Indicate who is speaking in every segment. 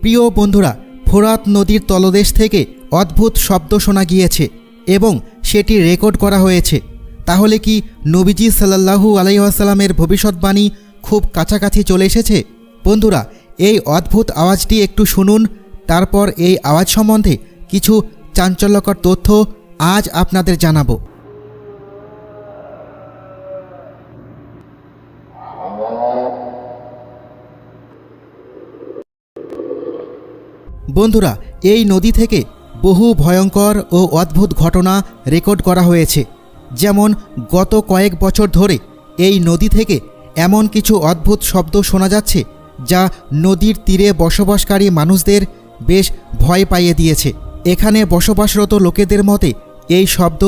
Speaker 1: প্রিয় বন্ধুরা, ফোরাত নদীর তলদেশ থেকে অদ্ভুত শব্দ শোনা গিয়েছে এবং সেটি রেকর্ড করা হয়েছে। তাহলে কি নবীজি সাল্লাল্লাহু আলাইসাল্লামের ভবিষ্যৎবাণী খুব কাছাকাছি চলে এসেছে? বন্ধুরা, এই অদ্ভুত আওয়াজটি একটু শুনুন, তারপর এই আওয়াজ সম্বন্ধে কিছু চাঞ্চল্যকর তথ্য আজ আপনাদের জানাব। বন্ধুরা, এই নদী থেকে বহু ভয়ঙ্কর ও অদ্ভুত ঘটনা রেকর্ড করা হয়েছে। যেমন, গত কয়েক বছর ধরে এই নদী থেকে এমন কিছু অদ্ভুত শব্দ শোনা যাচ্ছে যা নদীর তীরে বসবাসকারী মানুষদের বেশ ভয় পাইয়ে দিয়েছে। এখানে বসবাসরত লোকেদের মতে, এই শব্দ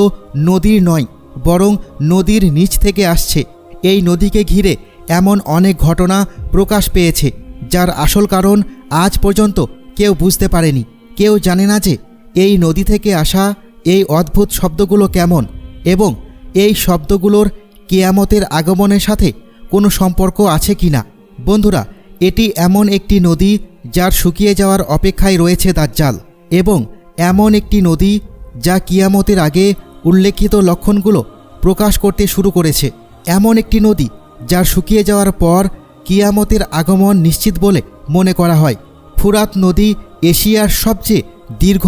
Speaker 1: নদীর নয়, বরং নদীর নিচ থেকে আসছে। এই নদীকে ঘিরে এমন অনেক ঘটনা প্রকাশ পেয়েছে, যার আসল কারণ আজ পর্যন্ত কেউ বুঝতে পারেনি। কেউ জানে না যে এই নদী থেকে আসা এই অদ্ভুত শব্দগুলো কেমন এবং এই শব্দগুলোর কেয়ামতের আগমনের সাথে কোনো সম্পর্ক আছে কি না বন্ধুরা, এটি এমন একটি নদী যার শুকিয়ে যাওয়ার অপেক্ষায় রয়েছে দাজ্জাল এবং এমন একটি নদী যা কিয়ামতের আগে উল্লেখিত লক্ষণগুলো প্রকাশ করতে শুরু করেছে। এমন একটি নদী যা শুকিয়ে যাওয়ার পর কিয়ামতের আগমন নিশ্চিত বলে মনে করা হয়। ফুরাত নদী এশিয়ার সবচেয়ে দীর্ঘ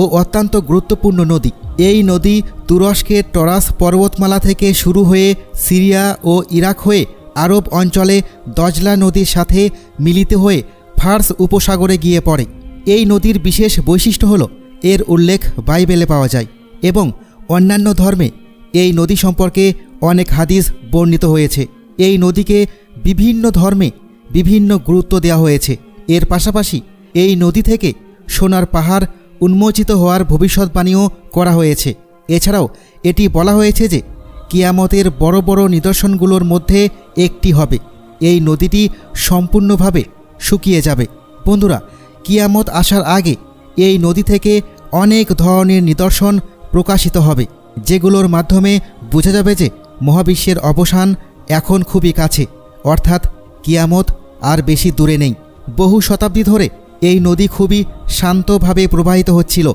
Speaker 1: ও অত্যন্ত গুরুত্বপূর্ণ নদী। এই নদী তুরস্কের টরাস পর্বতমালা থেকে শুরু হয়ে সিরিয়া ও ইরাক হয়ে আরব অঞ্চলে দজলা নদীর সাথে মিলিত হয়ে ফার্স উপসাগরে গিয়ে পড়ে। এই নদীর বিশেষ বৈশিষ্ট্য হল, এর উল্লেখ বাইবেলে পাওয়া যায় এবং অন্যান্য ধর্মে এই নদী সম্পর্কে অনেক হাদিস বর্ণিত হয়েছে। এই নদীকে বিভিন্ন ধর্মে বিভিন্ন গুরুত্ব দেওয়া হয়েছে। এর পাশাপাশি এই নদী থেকে সোনার পাহাড় উন্মোচিত হওয়ার ভবিষ্যৎবাণীও করা হয়েছে। এছাড়াও এটি বলা হয়েছে যে কিয়ামতের বড় বড় নিদর্শনগুলোর মধ্যে একটি হবে। এই নদীটি সম্পূর্ণভাবে শুকিয়ে যাবে। বন্ধুরা, কিয়ামত আসার আগে এই নদী থেকে অনেক ধরনের নিদর্শন প্রকাশিত হবে, যেগুলোর মাধ্যমে বোঝা যাবে যে মহাবিশ্বের অবসান এখন খুবই কাছে। অর্থাৎ কিয়ামত আর বেশি দূরে নেই। বহু শতাব্দী ধরে এই নদী খুবই শান্তভাবে প্রবাহিত হচ্ছিল,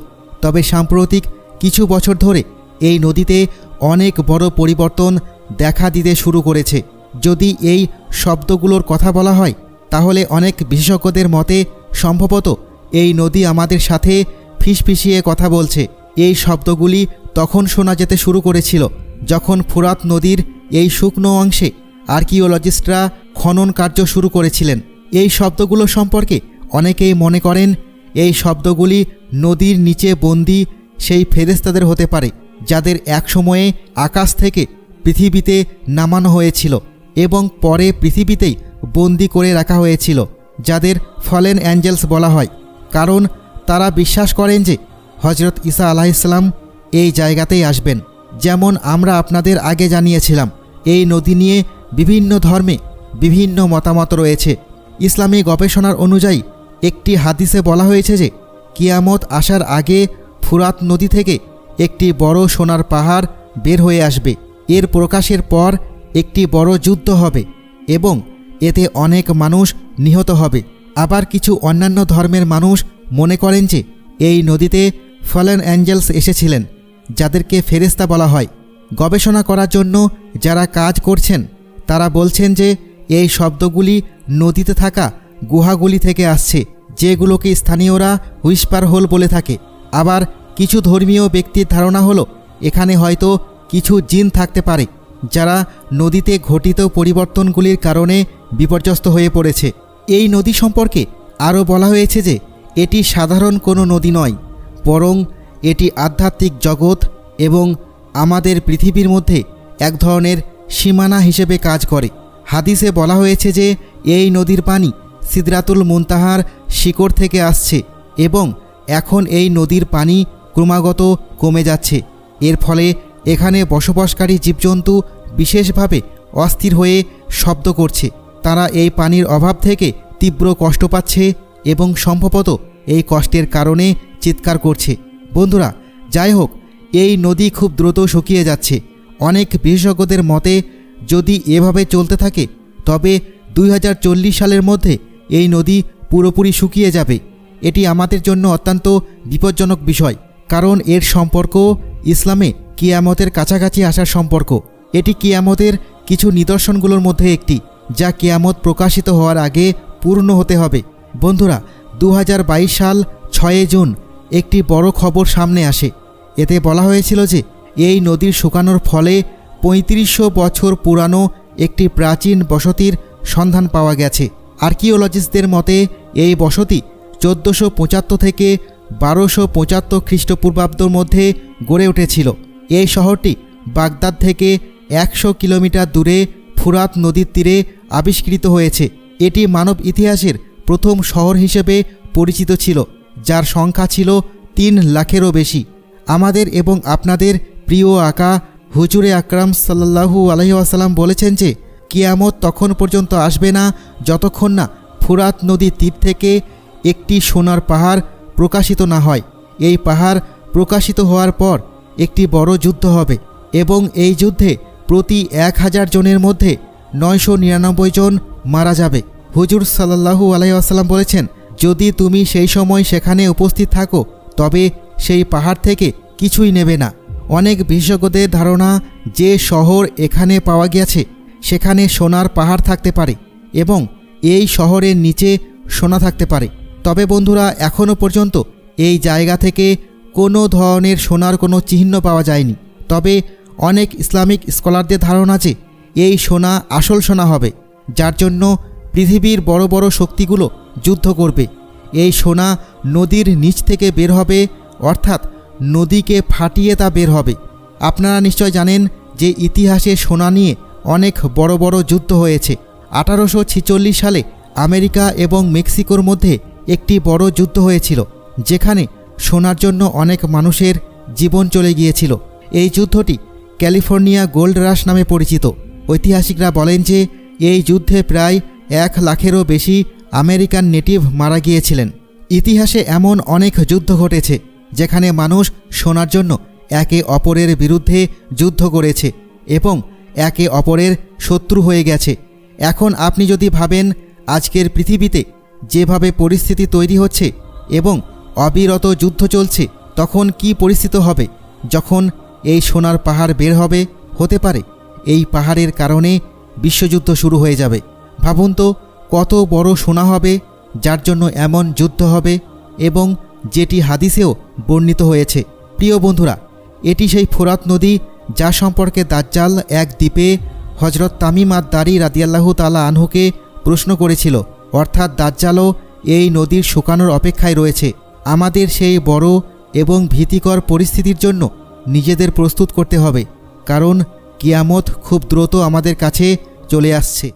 Speaker 1: তবে সাম্প্রতিক কিছু বছর ধরে এই নদীতে অনেক বড় পরিবর্তন দেখা দিতে শুরু করেছে। যদি এই শব্দগুলোর কথা বলা হয়, তাহলে অনেক বিশেষজ্ঞদের মতে সম্ভবত এই নদী আমাদের সাথে ফিসফিসিয়ে কথা বলছে। এই শব্দগুলি তখন শোনা যেতে শুরু করেছিল, যখন ফুরাত নদীর এই শুকনো অংশে আর্কিওলজিস্টরা খনন কার্য শুরু করেছিলেন। এই শব্দগুলো সম্পর্কে অনেকেই মনে করেন, এই শব্দগুলি নদীর নিচে বন্দি সেই ফেরেস্তাদের হতে পারে, যাদের একসময়ে আকাশ থেকে পৃথিবীতে নামানো হয়েছিল এবং পরে পৃথিবীতেই বন্দি করে রাখা হয়েছিল, যাদের ফলেন অ্যাঞ্জেলস বলা হয়। কারণ তারা বিশ্বাস করেন যে হজরত ঈসা আলাহিসাল্লাম এই জায়গাতেই আসবেন। যেমন আমরা আপনাদের আগে জানিয়েছিলাম, এই নদী নিয়ে বিভিন্ন ধর্মে বিভিন্ন মতামত রয়েছে। ইসলামী গবেষণার অনুযায়ী, একটি হাদিসে বলা হয়েছে যে, কিয়ামত আসার আগে ফুরাত নদী থেকে একটি বড় সোনার পাহাড় বের হয়ে আসবে। এর প্রকাশের পর একটি বড় যুদ্ধ হবে এবং এতে অনেক মানুষ নিহত হবে। আবার কিছু অন্যান্য ধর্মের মানুষ মনে করেন যে, এই নদীতে ফলেন অ্যাঞ্জেলস এসেছিলেন, যাদেরকে ফেরেস্তা বলা হয়। গবেষণা করার জন্য যারা কাজ করছেন, তারা বলছেন যে, এই শব্দগুলি নদীতে থাকা গুহাগুলি থেকে আসছে, যেগুলোকে স্থানীয়রা হুইস্পার হোল বলে থাকে। আবার কিছু ধর্মীয় ব্যক্তির ধারণা হলো, এখানে হয়তো কিছু জিন থাকতে পারে, যারা নদীতে ঘটিত পরিবর্তনগুলির কারণে বিপর্যস্ত হয়ে পড়েছে। এই নদী সম্পর্কে আরও বলা হয়েছে যে, এটি সাধারণ কোনো নদী নয়, বরং এটি আধ্যাত্মিক জগৎ এবং আমাদের পৃথিবীর মধ্যে এক ধরনের সীমানা হিসেবে কাজ করে। হাদিসে বলা হয়েছে যে, এই নদীর পানি সিদরাতুল মুনতাহার শিকড় থেকে আসছে এবং এখন এই নদীর পানি ক্রমাগত কমে যাচ্ছে। এর ফলে এখানে বসবাসকারী জীবজন্তু বিশেষভাবে অস্থির হয়ে শব্দ করছে। তারা এই পানির অভাব থেকে তীব্র কষ্ট পাচ্ছে এবং সম্ভবত এই কষ্টের কারণে চিৎকার করছে। বন্ধুরা, যাই হোক, এই নদী খুব দ্রুত শুকিয়ে যাচ্ছে। অনেক বিশেষজ্ঞদের মতে যদি এভাবে চলতে থাকে, তবে দুই হাজার চল্লিশ সালের মধ্যে এই নদী পুরোপুরি শুকিয়ে যাবে। এটি আমাদের জন্য অত্যন্ত বিপজ্জনক বিষয়, কারণ এর সম্পর্ক ইসলামে কিয়ামতের কাছাকাছি আসার সম্পর্ক। এটি কিয়ামতের কিছু নিদর্শনগুলোর মধ্যে একটি, যা কিয়ামত প্রকাশিত হওয়ার আগে পূর্ণ হতে হবে। বন্ধুরা দু হাজার বাইশ সাল ছয় জুন একটি বড় খবর সামনে আসে। এতে বলা হয়েছিল যে, এই নদীর শুকানোর ফলে পঁয়ত্রিশশো বছর পুরানো একটি প্রাচীন বসতির সন্ধান পাওয়া গেছে। আর্কিওলজিস্টদের মতে, এই বসতি চোদ্দোশো পঁচাত্তর থেকে বারোশো পঁচাত্তর খ্রিস্টপূর্বাব্দর মধ্যে গড়ে উঠেছিল। এই শহরটি বাগদাদ থেকে একশো কিলোমিটার দূরে ফুরাত নদীর তীরে আবিষ্কৃত হয়েছে। এটি মানব ইতিহাসের প্রথম শহর হিসেবে পরিচিত ছিল, যার সংখ্যা ছিল তিন লাখেরও বেশি। আমাদের এবং আপনাদের প্রিয় আকা হুজুরে আকরাম সাল্লাহু আলহিহাসাল্লাম বলেছেন যে, কিয়ামত তখন পর্যন্ত আসবে না যতক্ষণ না ফুরাত নদীর তীর থেকে একটি সোনার পাহাড় প্রকাশিত না হয়। এই পাহাড় প্রকাশিত হওয়ার পর একটি বড় যুদ্ধ হবে এবং এই যুদ্ধে প্রতি এক হাজার জনের মধ্যে নয়শো নিরানব্বই জন মারা যাবে। হুজুর সাল্লাহু আলাইসাল্লাম বলেছেন, যদি তুমি সেই সময় সেখানে উপস্থিত থাকো, তবে সেই পাহাড় থেকে কিছুই নেবে না। অনেক বিশেষজ্ঞদের ধারণা যে শহর এখানে পাওয়া গেছে সেখানে সোনার পাহাড় থাকতে পারে এবং এই শহরের নিচে সোনা থাকতে পারে। তবে বন্ধুরা এখনও পর্যন্ত এই জায়গা থেকে কোনো ধরনের সোনার কোনো চিহ্ন পাওয়া যায়নি। তবে অনেক ইসলামিক স্কলারদের ধারণা যে এই সোনা আসল সোনা হবে, যার জন্য পৃথিবীর বড় বড় শক্তিগুলো যুদ্ধ করবে। এই সোনা নদীর নিচ থেকে বের হবে, অর্থাৎ নদীকে ফাটিয়ে তা বের হবে। আপনারা নিশ্চয় জানেন যে ইতিহাসে সোনা নিয়ে অনেক বড় বড় যুদ্ধ হয়েছে। আঠারোশো ছেচল্লিশ সালে আমেরিকা এবং মেক্সিকোর মধ্যে একটি বড় যুদ্ধ হয়েছিল, যেখানে সোনার জন্য অনেক মানুষের জীবন চলে গিয়েছিল। এই যুদ্ধটি ক্যালিফোর্নিয়া গোল্ড রাশ নামে পরিচিত। ঐতিহাসিকরা বলেন যে এই যুদ্ধে প্রায় এক লাখেরও বেশি আমেরিকান নেটিভ মারা গিয়েছিলেন। ইতিহাসে এমন অনেক যুদ্ধ ঘটেছে যেখানে মানুষ শোনার জন্য একে অপরের বিরুদ্ধে যুদ্ধ করেছে এবং একে অপরের শত্রু হয়ে গেছে। এখন আপনি যদি ভাবেন, আজকের পৃথিবীতে যেভাবে পরিস্থিতি তৈরি হচ্ছে এবং অবিরত যুদ্ধ চলছে, তখন কি পরিস্থিতি হবে? যখন এই সোনার পাহাড় বের হবে, হতে পারে। এই পাহাড়ের কারণে বিশ্বযুদ্ধ শুরু হয়ে যাবে। ভাবুন তো, কত বড় সোনা হবে, যার জন্য এমন যুদ্ধ হবে এবং যেটি হাদিসেও বর্ণিত হয়েছে। প্রিয় বন্ধুরা, এটি সেই ফোরাত নদী যা সম্পর্কে দাজ্জাল এক দ্বীপে হজরত তামিম আদ দারি রাদিয়াল্লাহু তালা আনহুকে প্রশ্ন করেছিল, অর্থাৎ দাজ্জালও এই নদীর শুকানোর অপেক্ষায় রয়েছে। আমাদের সেই বড় এবং ভীতিকর পরিস্থিতির জন্য নিজেদের প্রস্তুত করতে হবে, কারণ কিয়ামত খুব দ্রুত আমাদের কাছে চলে আসছে।